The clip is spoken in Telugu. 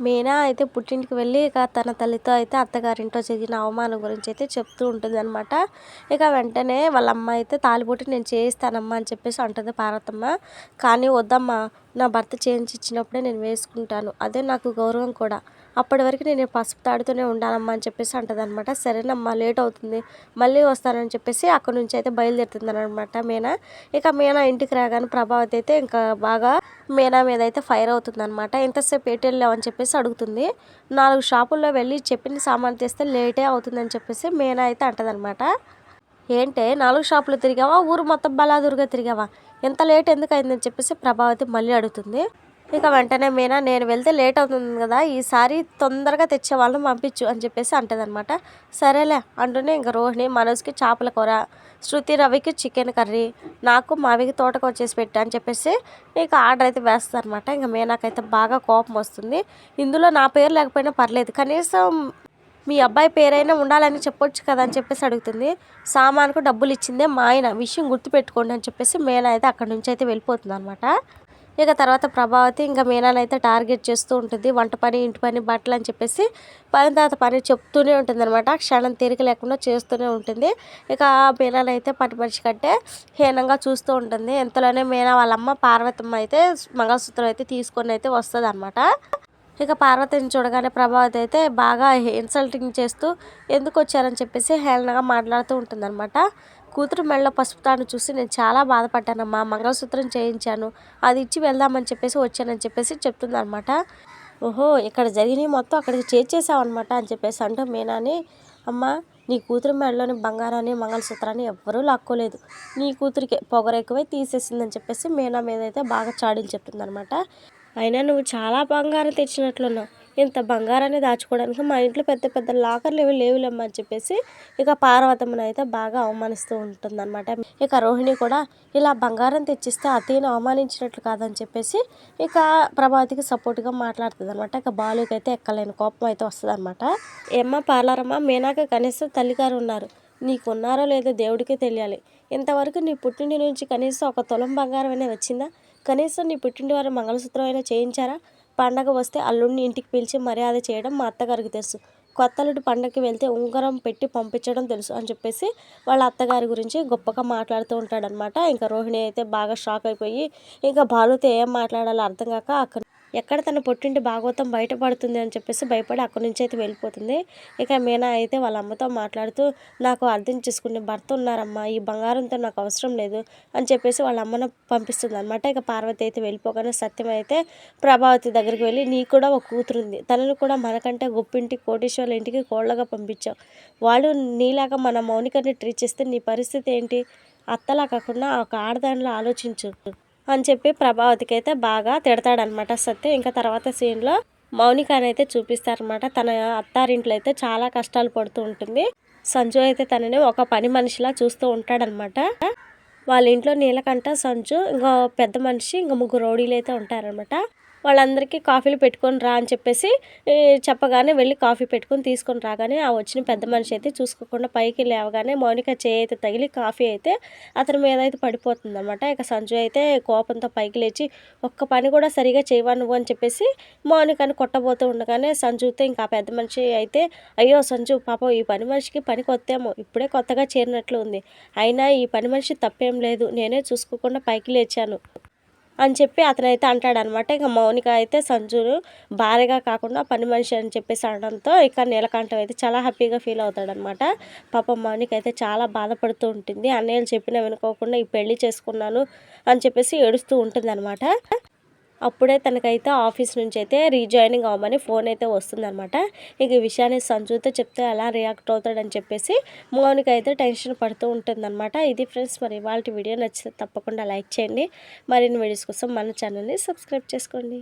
మీనా అయితే పుట్టింటికి వెళ్ళి ఇక తన తల్లితో అయితే అత్తగారింట్లో జరిగిన అవమానం గురించి అయితే చెప్తూ ఉంటుంది అనమాట ఇక వెంటనే వాళ్ళ అమ్మ అయితే తాలిబొట్టు నేను చేయిస్తానమ్మా అని చెప్పేసి అంటుంది పార్వతమ్మ. కానీ వద్దమ్మా నా భర్త చేయించి ఇచ్చినప్పుడే నేను వేసుకుంటాను. అదే నాకు గౌరవం కూడా. అప్పటి వరకు నేను పసుపు తాడుతూనే ఉండాలమ్మా అని చెప్పేసి అంటుంది అనమాట సరేనమ్మా లేట్ అవుతుంది. మళ్ళీ వస్తానని చెప్పేసి అక్కడ నుంచి అయితే బయలుదేరుతుంది అనమాట మీనా. ఇక మీనా ఇంటికి రాగానే ప్రభావతి అయితే ఇంకా బాగా మీనా మీద అయితే ఫైర్ అవుతుంది అనమాట ఎంతసేపు ఎటు వెళ్ళావని చెప్పేసి అడుగుతుంది. నాలుగు షాపుల్లో వెళ్ళి చెప్పిన సామాన్ తెస్తే లేటే అవుతుందని చెప్పేసి మీనా అయితే అంటదనమాట ఏంటే నాలుగు షాపులు తిరిగావా? ఊరు మొత్తం బలాదురుగా తిరిగావా? ఎంత లేట్ ఎందుకు అయిందని చెప్పేసి ప్రభావతి మళ్ళీ అడుగుతుంది. ఇక వెంటనే మీనా నేను వెళ్తే లేట్ అవుతుంది కదా ఈసారి తొందరగా తెచ్చే వాళ్ళని పంపించు అని చెప్పేసి అంటదనమాట సరేలే అంటూనే ఇంకా రోహిణి మనోజ్కి చేపల కూర శృతి రవికి చికెన్ కర్రీ నాకు మావికి తోటకు వచ్చేసి పెట్టా అని చెప్పేసి నీకు ఆర్డర్ అయితే వేస్తుంది అనమాట ఇంకా మీనాకైతే బాగా కోపం వస్తుంది. ఇందులో నా పేరు లేకపోయినా పర్లేదు కనీసం మీ అబ్బాయి పేరైనా ఉండాలని చెప్పొచ్చు కదా అని చెప్పేసి అడుగుతుంది. సామాన్కు డబ్బులు ఇచ్చిందే మా ఆయన విషయం గుర్తుపెట్టుకోండి అని చెప్పేసి మీనా అయితే అక్కడి నుంచి అయితే వెళ్ళిపోతుంది అనమాట ఇక తర్వాత ప్రభావతి ఇంకా మీనాని అయితే టార్గెట్ చేస్తూ ఉంటుంది. వంట పని ఇంటి పని బట్టలు అని చెప్పేసి పని తర్వాత పని చెప్తూనే ఉంటుంది అనమాట క్షణం తీరిక లేకుండా చేస్తూనే ఉంటుంది. ఇక మీనాని అయితే పని మనిషి కంటే హీనంగా చూస్తూ ఉంటుంది. ఎంతలోనే మీనా వాళ్ళమ్మ పార్వతమ్మ అయితే మంగళసూత్రం అయితే తీసుకొని అయితే వస్తుంది అనమాట ఇక పార్వతిని చూడగానే ప్రభావతి అయితే బాగా ఇన్సల్టింగ్ చేస్తూ ఎందుకు వచ్చారని చెప్పేసి హేళనగా మాట్లాడుతూ ఉంటుందన్నమాట. కూతురు మెడలో పసుపు తాను చూసి నేను చాలా బాధపడ్డానమ్మా మంగళసూత్రం చేయించాను అది ఇచ్చి వెళ్దామని చెప్పేసి వచ్చానని చెప్పేసి చెప్తుంది అనమాట ఓహో ఇక్కడ జరిగినవి మొత్తం అక్కడికి చేర్చేసావన్నమాట అని చెప్పేసి అంటూ మీనాని అమ్మ నీ కూతురు మెడలోని బంగారాన్ని మంగళసూత్రాన్ని ఎవ్వరూ లాక్కోలేదు. నీ కూతురికి పొగరెక్కువై తీసేసిందని చెప్పేసి మీనా మీద అయితే బాగా చాడీలు చెప్తుందనమాట అయినా నువ్వు చాలా బంగారం తెచ్చినట్లున్నావు. ఇంత బంగారాన్ని దాచుకోవడానికి మా ఇంట్లో పెద్ద పెద్ద లాకర్లు ఏమి లేవులేమ్మా అని చెప్పేసి ఇక పార్వతమ్మను అయితే బాగా అవమానిస్తూ ఉంటుందన్నమాట. ఇక రోహిణి కూడా ఇలా బంగారం తెచ్చిస్తే అతీని అవమానించినట్లు కాదని చెప్పేసి ఇక ప్రభావతికి సపోర్ట్గా మాట్లాడుతుంది అనమాట ఇక బాలుకి అయితే ఎక్కలేని కోపం అయితే వస్తుంది అనమాట ఏమ్మా పార్లరమ్మ మీనాక కనీసం తల్లిగారు ఉన్నారు. నీకు ఉన్నారో లేదో దేవుడికే తెలియాలి. ఇంతవరకు నీ పుట్టింటి నుంచి కనీసం ఒక తులం బంగారం అనేది వచ్చిందా? కనీసం నీ పుట్టింటి వారు మంగళసూత్రం అయినా చేయించారా? పండగ వస్తే అల్లుడిని ఇంటికి పిలిచి మర్యాద చేయడం మా అత్తగారికి తెలుసు. కొత్త అల్లుడు పండగకి వెళ్తే ఉంగరం పెట్టి పంపించడం తెలుసు అని చెప్పేసి వాళ్ళ అత్తగారి గురించి గొప్పగా మాట్లాడుతూ ఉంటాడనమాట ఇంకా రోహిణి అయితే బాగా షాక్ అయిపోయి ఇంకా బాలుతో ఏం మాట్లాడాలో అర్థం కాక అక్కడ ఎక్కడ తన పుట్టింటి భాగవతం బయటపడుతుంది అని చెప్పేసి భయపడి అక్కడి నుంచి అయితే వెళ్ళిపోతుంది. ఇక మీనా అయితే వాళ్ళ అమ్మతో మాట్లాడుతూ నాకు అర్థం చేసుకునే భర్త ఉన్నారమ్మా ఈ బంగారంతో నాకు అవసరం లేదు అని చెప్పేసి వాళ్ళ అమ్మను పంపిస్తుంది అనమాట ఇక పార్వతి అయితే వెళ్ళిపోగానే సత్యం అయితే ప్రభావతి దగ్గరికి వెళ్ళి నీకు కూడా ఒక కూతురు ఉంది. తనను కూడా మనకంటే గొప్పింటి కోటేశ్వర్ల ఇంటికి కోళ్ళగా పంపించావు. వాళ్ళు నీలాగా మన మౌనికని ట్రీట్ చేస్తే నీ పరిస్థితి ఏంటి? అత్తలా కాకుండా ఒక ఆడదానిలో ఆలోచించు. అని చెప్పి ప్రభావతికి అయితే బాగా తిడతాడనమాట సత్య. ఇంకా తర్వాత సీన్లో మౌనికని అయితే చూపిస్తారనమాట తన అత్తారింట్లో అయితే చాలా కష్టాలు పడుతూ ఉంటుంది. సంజు అయితే తనని ఒక పని మనిషిలా చూస్తూ ఉంటాడనమాట వాళ్ళ ఇంట్లో నీలకంట సంజు ఇంకా పెద్ద మనిషి ఇంకా ముగ్గురు రౌడీలు అయితే ఉంటారనమాట వాళ్ళందరికీ కాఫీలు పెట్టుకొని రా అని చెప్పేసి చెప్పగానే వెళ్ళి కాఫీ పెట్టుకొని తీసుకొని రాగానే ఆ వచ్చిన పెద్ద మనిషి అయితే చూసుకోకుండా పైకి లేవగానే మౌనిక చేయి అయితే తగిలి కాఫీ అయితే అతని మీద అయితే పడిపోతుంది అనమాట ఇక సంజు అయితే కోపంతో పైకి లేచి ఒక్క పని కూడా సరిగా చేయవా నువ్వు? అని చెప్పేసి మౌనికని కొట్టబోతూ ఉండగానే సంజుతో ఇంకా పెద్ద మనిషి అయితే అయ్యో సంజు పాపం ఈ పని మనిషికి పని కొత్తేమో ఇప్పుడే కొత్తగా చేరినట్లు ఉంది. అయినా ఈ పని మనిషి తప్పేం లేదు నేనే చూసుకోకుండా పైకి లేచాను. అని చెప్పి అతనైతే అంటాడనమాట. ఇక మౌనిక అయితే సంజును భార్యగా కాకుండా పని మనిషి అని చెప్పేసి అనడంతో ఇక నీలకంఠం అయితే చాలా హ్యాపీగా ఫీల్ అవుతాడనమాట. పాప మౌనిక అయితే చాలా బాధపడుతూ ఉంటుంది. అన్నయ్యలు చెప్పిన వినుకోకుండా ఈ పెళ్ళి చేసుకున్నాను అని చెప్పేసి ఏడుస్తూ ఉంటుంది అనమాట అప్పుడే తనకైతే ఆఫీస్ నుంచి అయితే రీజాయినింగ్ అవ్వమని ఫోన్ అయితే వస్తుందనమాట ఇక ఈ విషయాన్ని సంజుతో చెప్తే ఎలా రియాక్ట్ అవుతాడని చెప్పేసి మౌనిక అయితే టెన్షన్ పడుతూ ఉంటుందన్నమాట. ఇది ఫ్రెండ్స్ మరి వాళ్ళ వీడియో నచ్చితే తప్పకుండా లైక్ చేయండి. మరిన్ని వీడియోస్ కోసం మన ఛానల్ని సబ్స్క్రైబ్ చేసుకోండి.